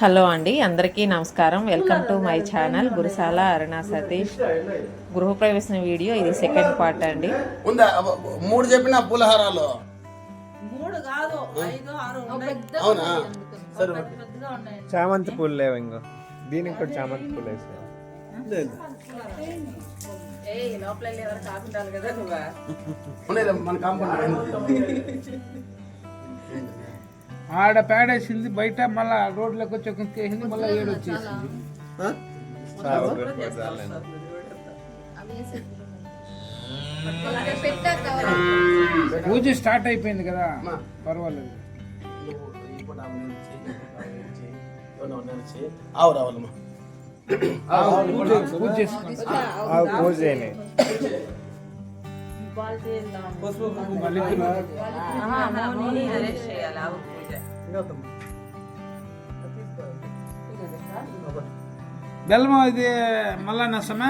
Hello అండి అందరికీ నమస్కారం. Welcome to my channel Gurusala Aruna Satish. గృహప్రవేశం వీడియో ఇది సెకండ్ పార్ట్ అండి. ఉందా? మూడు చెప్పిన పూలహారాలు. మూడు కాదు ఐదు ఆరు ఉన్నాయి. అవునా? సరే పెద్దగా ఉన్నాయి. చామంతి పూలు లేవు ఇంకో. దీనికి కూడా చామంతి పూలు ఉన్నాయి మన కాంపౌండ్ ఆడ పేడేసింది బయట మళ్ళా రోడ్లోకి వచ్చి ఒక వేసింది మళ్ళీ ఏడు వచ్చేసింది. పూజ స్టార్ట్ అయిపోయింది కదా పర్వాలేదు. పూజ. పూజ చేసుకుంటా. బెల్లం ఇది మళ్ళా నష్టమా?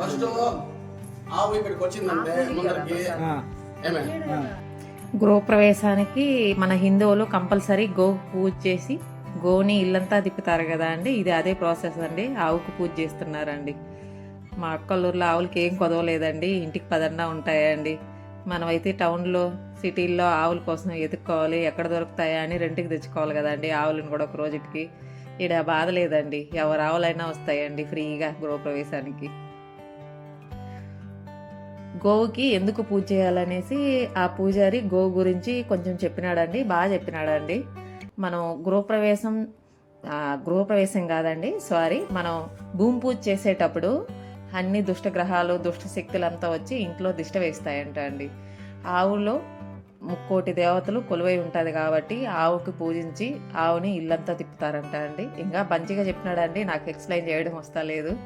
ఫస్ట్ ఆవు ఇక్కడికి వచ్చిందంటే ముందరికి ఏమే? గృహప్రవేశానికి మన హిందువులు కంపల్సరీ గో పూజ చేసి గోని ఇల్లంతా తిప్పుతారు కదా అండి. ఇది అదే ప్రాసెస్ అండి. ఆవుకు పూజ చేస్తున్నారండి. మా అక్కలూరులో ఆవులకి ఏం కొదవలేదండి. ఇంటికి పదన్నా ఉంటాయండి. మనమైతే టౌన్లో సిటీల్లో ఆవుల కోసం ఎదుక్కోవాలి ఎక్కడ దొరుకుతాయా అని రెంట్కి తెచ్చుకోవాలి కదండి ఆవులను కూడా ఒక రోజుకి. ఈడ బాధ లేదండి. ఎవరు ఆవులైనా వస్తాయండి ఫ్రీగా గృహప్రవేశానికి. గోవుకి ఎందుకు పూజ చేయాలనేసి ఆ పూజారి గోవు గురించి కొంచెం చెప్పినాడండి బాగా చెప్పినాడండి. మనం గృహప్రవేశం గృహప్రవేశం కాదండి సారీ మనం భూమి పూజ చేసేటప్పుడు అన్ని దుష్ట గ్రహాలు దుష్ట శక్తులంతా వచ్చి ఇంట్లో దిష్ట వేస్తాయంట అండి. ఆవులో ముక్కోటి దేవతలు కొలువై ఉంటుంది కాబట్టి ఆవుకి పూజించి ఆవుని ఇల్లంతా తిప్పుతారంట అండి. ఇంకా మంచిగా చెప్పినాడండి నాకు ఎక్స్ప్లెయిన్ చేయడం వస్తా లేదు.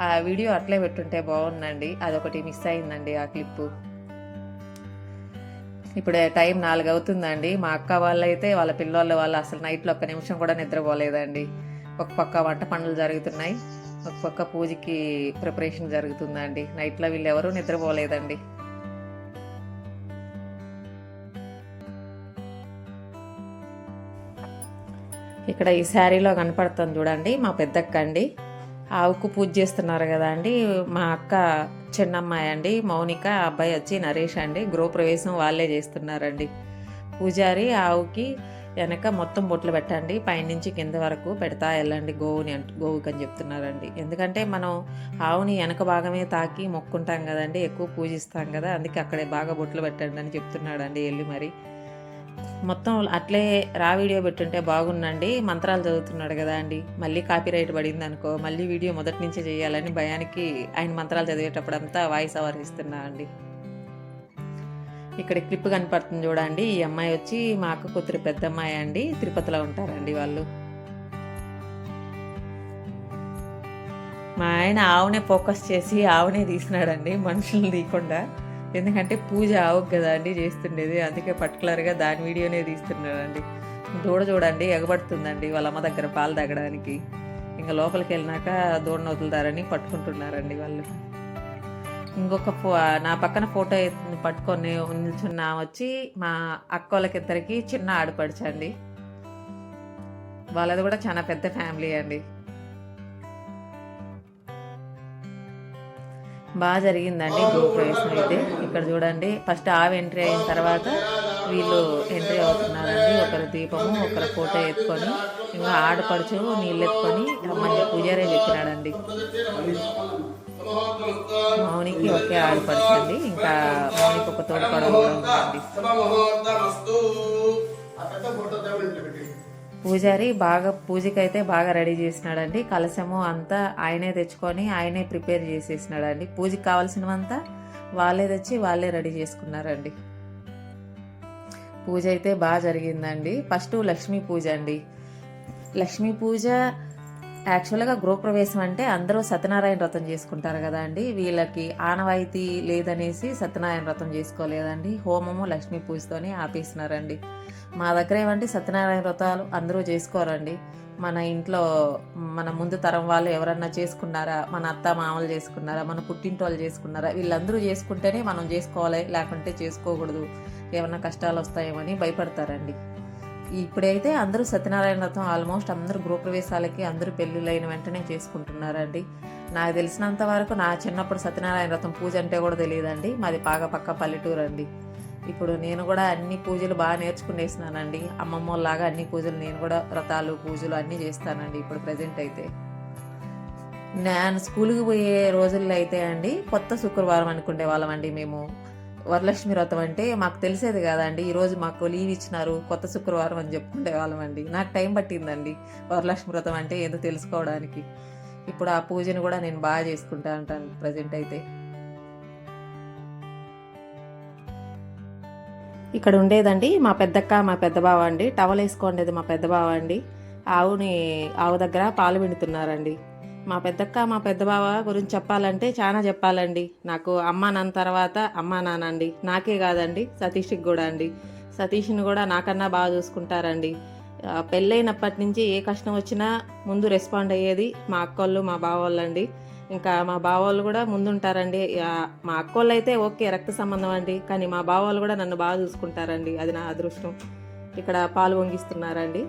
ఆ వీడియో అట్లే పెట్టుంటే బాగుందండి. అదొకటి మిస్ అయిందండి ఆ క్లిప్పు. ఇప్పుడు టైం నాలుగు అవుతుందండి. మా అక్క వాళ్ళైతే వాళ్ళ పిల్లల వాళ్ళు అసలు నైట్లో ఒక్క నిమిషం కూడా నిద్రపోలేదండి. ఒక పక్క వంట పనులు జరుగుతున్నాయి. ఒక పక్క పూజకి ప్రిపరేషన్ జరుగుతుందండి. నైట్లో వీళ్ళు ఎవరూ నిద్రపోలేదండి. ఇక్కడ ఈ శారీలో కనపడుతుంది చూడండి మా పెద్దక్క అండి ఆవుకు పూజ చేస్తున్నారు కదా అండి. మా అక్క చిన్నమ్మాయి అండి మౌనిక అబ్బాయి వచ్చి నరేష్ అండి. గృహప్రవేశం వాళ్ళే చేస్తున్నారండి. పూజారి ఆవుకి వెనక మొత్తం బొట్లు పెట్టండి పైనుంచి కింద వరకు పెడతా వెళ్ళండి గోవుని అంట గోవుకి అని చెప్తున్నారండి. ఎందుకంటే మనం ఆవుని వెనక భాగమే తాకి మొక్కుంటాం కదండి ఎక్కువ పూజిస్తాం కదా అందుకే అక్కడే బాగా బొట్లు పెట్టండి అని చెప్తున్నాడండి వెళ్ళి మరి. మొత్తం అట్లే రా వీడియో పెట్టుంటే బాగుందండి మంత్రాలు చదువుతున్నాడు కదా అండి. మళ్ళీ కాపీ రైట్ పడింది అనుకో మళ్ళీ వీడియో మొదటి నుంచే చేయాలని భయానికి ఆయన మంత్రాలు చదివేటప్పుడు అంతా వాయిస్ అవర్ ఇస్తున్నా అండి ఇక్కడ క్లిప్ కనపడుతుంది చూడండి. ఈ అమ్మాయి వచ్చి మా అక్క కూతురు పెద్ద అమ్మాయి అండి. తిరుపతిలో ఉంటారండి వాళ్ళు. మా ఆయన ఆవునే ఫోకస్ చేసి ఆవునే తీసినాడండి. మనుషులు తీయకుండా. ఎందుకంటే పూజ ఆవుకు కదా అండి చేస్తుండేది. అందుకే పర్టికులర్గా దాని వీడియోనే తీస్తున్నాడండి. దూడ చూడండి ఎగబడుతుందండి వాళ్ళ అమ్మ దగ్గర పాలు తాగడానికి. ఇంకా లోపలికి వెళ్ళినాక దూడను వదులుతారని పట్టుకుంటున్నారండి వాళ్ళు. ఇంకొక ఫో నా పక్కన ఫోటో పట్టుకొని నిల్చున్న వచ్చి మా అక్క వాళ్ళకిద్దరికి చిన్న ఆడపడుచండి వాళ్ళది కూడా చాలా పెద్ద ఫ్యామిలీ అండి. బాగా జరిగిందండి గృహప్రవేశం అయితే. ఇక్కడ చూడండి ఫస్ట్ ఆవి ఎంట్రీ అయిన తర్వాత వీళ్ళు ఎంట్రీ అవుతున్నారండి. ఒకరు దీపము ఒకరు ఫోటో ఎత్తుకొని ఇంకా ఆడపడుచు నీళ్ళు ఎత్తుకొని రమ్మని పూజారే చెప్పినాడండి. మౌనికి ఒకే ఆడపడుచండి ఇంకా మౌనికి ఒక తోడు కూడా పూజారి బాగా పూజకైతే బాగా రెడీ చేసినాడండి. కలశము అంతా ఆయనే తెచ్చుకొని ఆయనే ప్రిపేర్ చేసేసినాడండి. పూజకి కావాల్సినవంతా వాళ్ళే తెచ్చి వాళ్ళే రెడీ చేసుకున్నారండి. పూజ అయితే బాగా జరిగిందండి. ఫస్ట్ లక్ష్మీ పూజ అండి. లక్ష్మీ పూజ యాక్చువల్గా గృహప్రవేశం అంటే అందరూ సత్యనారాయణ వ్రతం చేసుకుంటారు కదా అండి. వీళ్ళకి ఆనవాయితీ లేదనేసి సత్యనారాయణ వ్రతం చేసుకోలేదండి. హోమము లక్ష్మీ పూజతోనే ఆపేసినారండి. మా దగ్గర ఏమంటే సత్యనారాయణ వ్రతాలు అందరూ చేసుకోరండి. మన ఇంట్లో మన ముందు తరం వాళ్ళు ఎవరన్నా చేసుకున్నారా? మన అత్త మామలు చేసుకున్నారా? మన పుట్టింటి వాళ్ళు చేసుకున్నారా? వీళ్ళందరూ చేసుకుంటేనే మనం చేసుకోవాలి లేకుంటే చేసుకోకూడదు. ఏమన్నా కష్టాలు వస్తాయేమని భయపడతారండి. ఇప్పుడైతే అందరూ సత్యనారాయణ వ్రతం ఆల్మోస్ట్ అందరూ గృహప్రవేశాలకి అందరూ పెళ్ళిళ్ళైన వెంటనే చేసుకుంటున్నారండి. నాకు తెలిసినంత వరకు నా చిన్నప్పుడు సత్యనారాయణ వ్రతం పూజ అంటే కూడా తెలియదండి. మాది పాగ పక్క పల్లెటూరు అండి ఇప్పుడు నేను కూడా అన్ని పూజలు బాగా నేర్చుకునేసినానండి. అమ్మమ్మ లాగా అన్ని పూజలు నేను కూడా వ్రతాలు పూజలు అన్నీ చేస్తానండి ఇప్పుడు ప్రజెంట్ అయితే. నేను స్కూల్కి పోయే రోజుల్లో అయితే అండి కొత్త శుక్రవారం అనుకునే వాళ్ళం అండి మేము. వరలక్ష్మి వ్రతం అంటే మాకు తెలిసేది కాదండి. ఈరోజు మాకు లీవ్ ఇచ్చినారు కొత్త శుక్రవారం అని చెప్పుకునే వాళ్ళం అండి. నాకు టైం పట్టిందండి వరలక్ష్మి వ్రతం అంటే ఏదో తెలుసుకోవడానికి. ఇప్పుడు ఆ పూజను కూడా నేను బాగా చేసుకుంటా అంటాను ప్రజెంట్ అయితే. ఇక్కడ ఉండేదండి మా పెద్దక్క మా పెద్ద బావ అండి. టవల్ వేసుకోండేది మా పెద్ద బావ అండి. ఆవుని ఆవు దగ్గర పాలు పిండుతున్నారండి. మా పెద్దక్క మా పెద్ద బావ గురించి చెప్పాలంటే చాలా చెప్పాలండి. నాకు అమ్మ నాన్న తర్వాత అమ్మ నాన్న అండి. నాకే కాదండి సతీష్కి కూడా అండి. సతీష్ని కూడా నాకన్నా బాగా చూసుకుంటారండి. పెళ్ళైనప్పటి నుంచి ఏ కష్టం వచ్చినా ముందు రెస్పాండ్ అయ్యేది మా అక్కోళ్ళు మా బావోళ్ళు అండి ఇంకా మా బావోళ్ళు కూడా ముందుంటారండి. మా అక్కోళ్ళు అయితే ఓకే రక్త సంబంధం అండి. కానీ మా బావోళ్ళు కూడా నన్ను బాగా చూసుకుంటారండి. అది నా అదృష్టం. ఇక్కడ పాలు పొంగిస్తున్నారండి.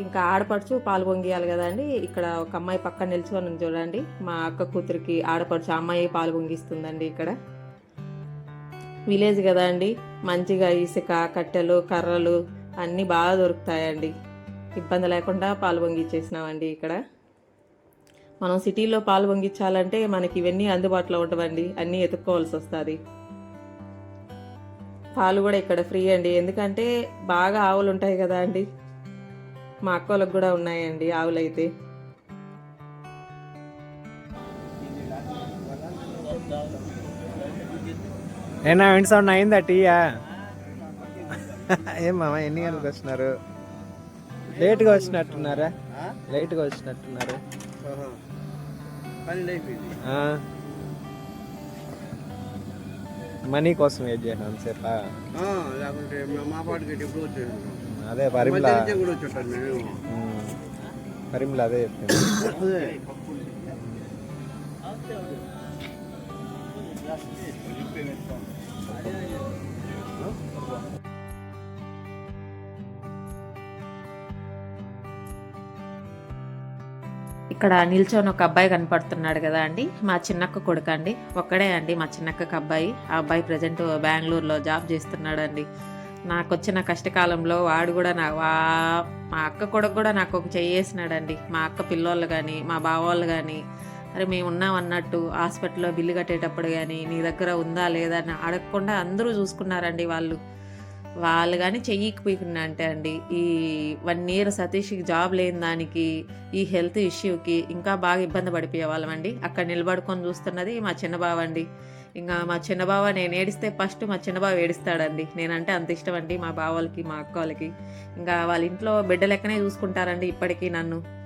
ఇంకా ఆడపడుచు పాల్గొంగియాలి కదండి ఇక్కడ ఒక అమ్మాయి పక్కన నిల్చుకొని చూడండి. మా అక్క కూతురికి ఆడపడుచు ఆ అమ్మాయి పాలు పొంగిస్తుందండి ఇక్కడ. విలేజ్ కదా అండి. మంచిగా ఇసుక కట్టెలు కర్రలు అన్నీ బాగా దొరుకుతాయండి. ఇబ్బంది లేకుండా పాలు పొంగిచ్చేసినామండి ఇక్కడ. మనం సిటీలో పాలు పొంగించాలంటే మనకి ఇవన్నీ అందుబాటులో ఉండవండి. అన్నీ ఎత్తుక్కోవాల్సి వస్తుంది. పాలు కూడా ఇక్కడ ఫ్రీ అండి. ఎందుకంటే బాగా ఆవులు ఉంటాయి కదా అండి. మా అక్కోళ్ళకి కూడా ఉన్నాయండి ఆవులైతే. ఏనా వెంట సౌండ్ అయిందా టీయా? ఏం మామ ఎన్ని గంటలకు వచ్చినారు? లేట్గా వచ్చినట్టున్నారా? లేట్గా వచ్చినట్టున్నారు. ఆ. మనీ కోసం వెయిట్ చేసినాం సేపా? లేకుంటే మా పాటికి ఎప్పుడు వచ్చేది? అదే పరిమళ. పరిమళ అదే చెప్పింది. అదే ఇక్కడ నిల్చొని ఒక అబ్బాయి కనపడుతున్నాడు కదా అండి. మా చిన్నక్క కొడుకు అండి ఒక్కడే అండి మా చిన్నక్కకి అబ్బాయి. ఆ అబ్బాయి ప్రజెంట్ బెంగళూరులో జాబ్ చేస్తున్నాడు అండి నాకు వచ్చిన కష్టకాలంలో వాడు కూడా నా వా మా అక్క కొడుకు కూడా నాకు ఒక చేసినాడండి మా అక్క పిల్లోళ్ళు కానీ మా బావోళ్ళు కానీ అరే మేము ఉన్నాం అన్నట్టు హాస్పిటల్లో బిల్లు కట్టేటప్పుడు కానీ నీ దగ్గర ఉందా లేదా అని అడగకుండా అందరూ చూసుకున్నారండి వాళ్ళు. వాళ్ళు కానీ చెయ్యకపోయినా అంటే అండి ఈ వన్ ఇయర్ సతీష్కి జాబ్ లేని దానికి ఈ హెల్త్ ఇష్యూకి ఇంకా బాగా ఇబ్బంది పడిపోయే వాళ్ళం అండి అక్కడ నిలబడుకొని చూస్తున్నది మా చిన్న బావండి. అండి ఇంకా మా చిన్నబావ నేను ఏడిస్తే ఫస్ట్ మా చిన్నబావ ఏడుస్తాడండి. నేనంటే అంత ఇష్టం అండి మా బావాలకి మా అక్క వాళ్ళకి ఇంకా వాళ్ళ ఇంట్లో బిడ్డ లెక్కనే చూసుకుంటారండి ఇప్పటికీ నన్ను.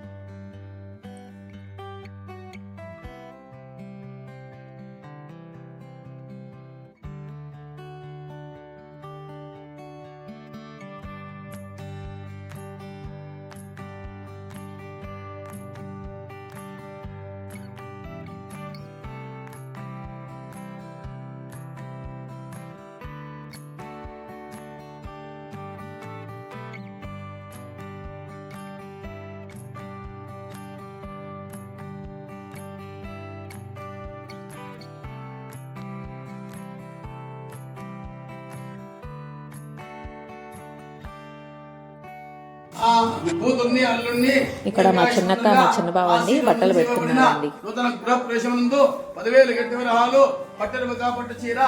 ఇక్కడ మా చిన్నక్క, మా చిన్న బావ అండి బట్టలు పెడుతున్నారండి. నూతన గృహ ప్రవేశమునందు పదివేలు గట్టి విరహాలు పట్టెలు పట్టు చీర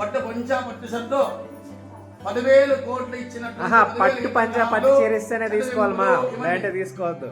పట్టు పంచ పట్టు షర్టు పదివేలు కోట్లు ఇచ్చినట్టు ఆహా పట్టు పంచ పట్టు చేరిస్తేనే తీసుకోవాలి మా లేదంటే తీసుకోవద్దు.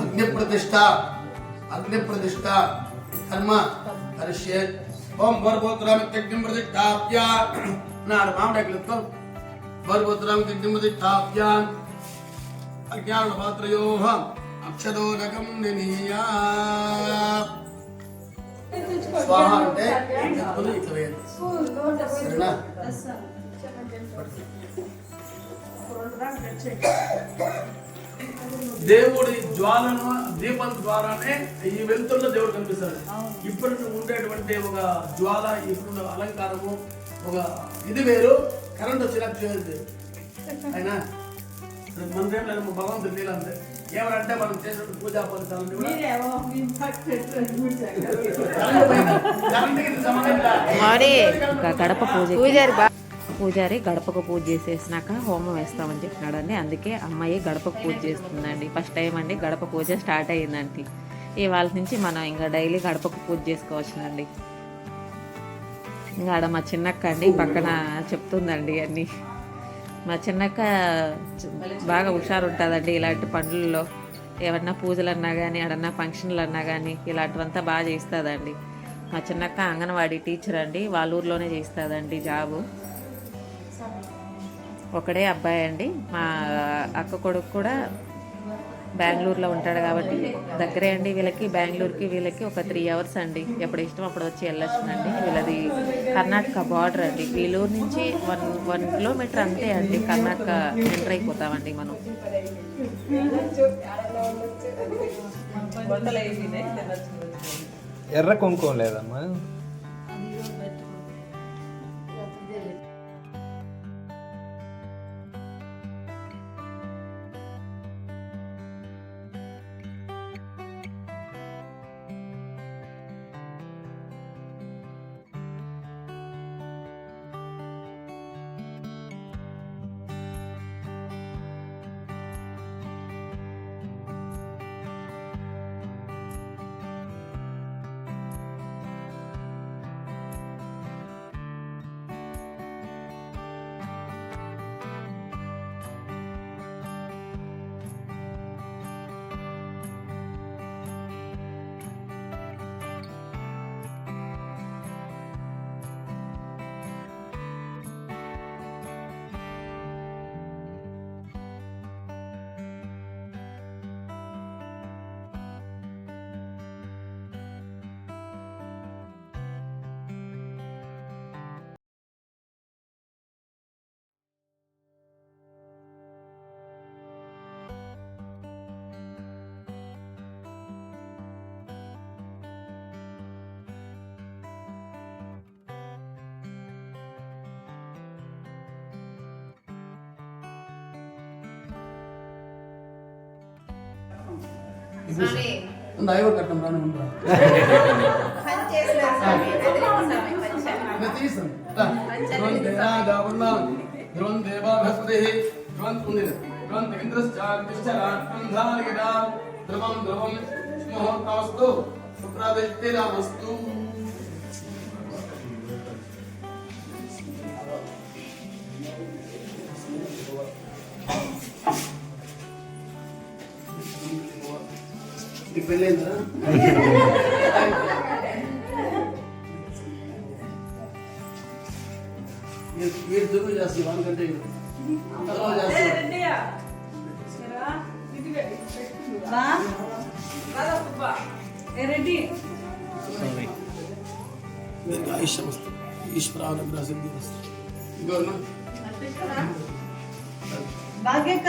అగ్ని ప్రతిష్ట అగ్ని ప్రతిష్ట కర్మ కరిష్యే ఓం వరభోత్రామి యజ్ఞం ప్రతిష్టాప్య నాడు మామిడాకులతో వరభోత్రామి యజ్ఞం ప్రతిష్టాప్య అజ్ఞాన పాత్రయో అక్షదోదకం నినీయా స్వాహ అంటే ఎత్తులు ఇట్లా వేయాలి సరేనా దేవుడి జ్వాలను దీపం ద్వారానే ఈ వెలుతుల్లో దేవుడు కనిపిస్తాడు. ఇప్పుడు ఉండేటువంటి ఒక జ్వాల ఇప్పుడు అలంకారము ఒక ఇది వేరు కరెంట్ వచ్చినట్టు చేయదు అయినా? మనదేం లేదు మా భగవంతుడు నీళ్ళు అంతే. ఏమనంటే మనం చేసిన పూజా ఫలితాలని కూడా. కరెంట్కి సంబంధం లేదు. మరి గడప పూజ పూజారి పూజారి గడపకు పూజ చేసేసినాక హోమం వేస్తామని చెప్పినాడండి. అందుకే అమ్మాయి గడపకు పూజ చేస్తుందండి. ఫస్ట్ టైం అండి గడప పూజ స్టార్ట్ అయ్యిందండి. ఇవాళ నుంచి మనం ఇంకా డైలీ గడపకు పూజ చేసుకోవచ్చునండి. ఇంకా ఆడ మా చిన్నక్క అండి పక్కన చెప్తుందండి అన్ని. మా చిన్నక్క బాగా హుషారు ఉంటుందండి ఇలాంటి పండ్లలో ఏమన్నా పూజలు అన్నా కానీ ఆడన్నా ఫంక్షన్లు అన్నా కానీ ఇలాంటివంతా బాగా చేస్తుందండి. మా చిన్నక్క అంగన్వాడీ టీచర్ అండి. వాళ్ళ ఊర్లోనే చేస్తుందండి జాబు. ఒకడే అబ్బాయి అండి. మా అక్క కొడుకు కూడా బెంగళూరులో ఉంటాడు కాబట్టి దగ్గరే అండి వీళ్ళకి. బెంగళూరుకి వీళ్ళకి ఒక త్రీ అవర్స్ అండి. ఎప్పుడు ఇష్టం అప్పుడు వచ్చి వెళ్ళొచ్చునండి వీళ్ళది కర్ణాటక బార్డర్ అండి. వీళ్ళూరు నుంచి వన్ వన్ కిలోమీటర్ అంతే అండి. కర్ణాటక ఎంటర్ అయిపోతామండి మనం. ఎర్ర కుంకుమ లేదమ్మా దైవ కట్నం రాని ఉండరా తీసాను ధ్రువం దేవాభస్పతి ధ్రువం పుణ్యం ధ్రువం దేవేంద్రశ్చాంతిశ్చరాత్మంధారిడా ధ్రువం ధ్రువం ముహూర్తమస్తు శుక్రాదిత్యరామస్తు పెళ్ళైందా మీరు మీరు దుర్గు చేస్తారు వాళ్ళకంటే అందరూ చేస్తారు మీకు ఆయుష్యం వస్తుంది ఈశ్వరానుగ్రహ సిద్ధి వస్తుంది ఇంకోనా భాగ్యక్క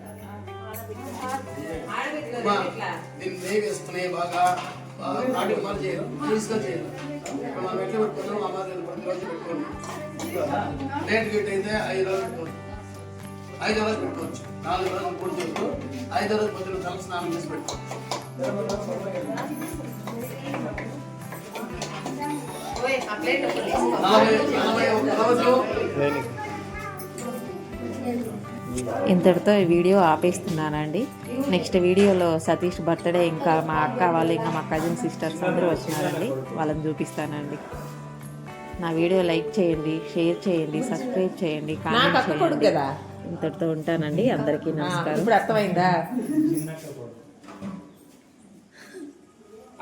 మా బాగా నాటి ఉమాలు లేట్ గేట్ అయితే ఐదు రోజులు ఐదు రోజులు పెట్టుకోవచ్చు. నాలుగు రోజులు చేస్తూ ఐదు రోజులు పొద్దున తల స్నానం చేసి పెట్టుకోవచ్చు ఒక్క ఇంతటితో ఈ వీడియో ఆపేస్తున్నానండి. నెక్స్ట్ వీడియోలో సతీష్ బర్త్డే ఇంకా మా అక్క వాళ్ళు ఇంకా మా కజిన్ సిస్టర్స్ అందరూ వచ్చినారండి. వాళ్ళని చూపిస్తానండి. నా వీడియో లైక్ చేయండి షేర్ చేయండి సబ్స్క్రైబ్ చేయండి కామెంట్ చేయండి. ఇంతటితో ఉంటానండి. అందరికీ నమస్కారం. ఇప్పుడు అర్థమైందా?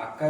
అక్క